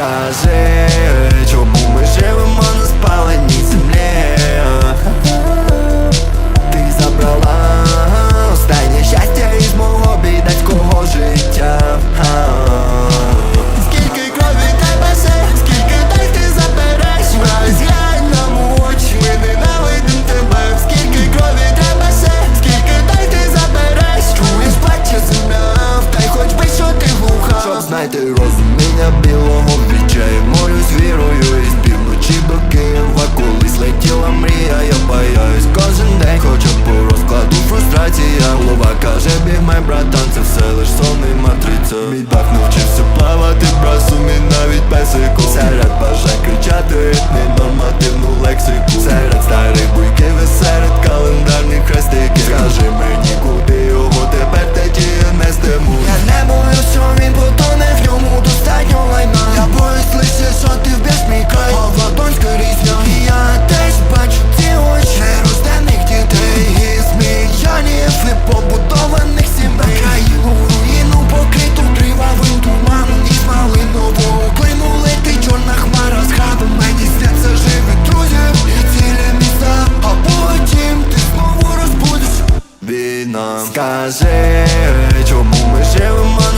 Скажи, чому ми живемо на спаленій землі? Ти забрала останнє щастя із мого бідацького життя. Скільки крові тебе ще, скільки дай ти забереш у очі, ми ненавидим тебе Скільки крові тебе ще, скільки дай ти забереш Чуєш плаче земля, втай хоч би що ти глуха Щоб знайти розуміння білого відчаю Молюсь вірою із півночі до Києва Колись летіла мрія, я бояюсь кожен день Хоча по розкладу фрустрація. Голова каже, бігмай, братан, це все лиш сон і матриця нам Скажи, чому ми живемо?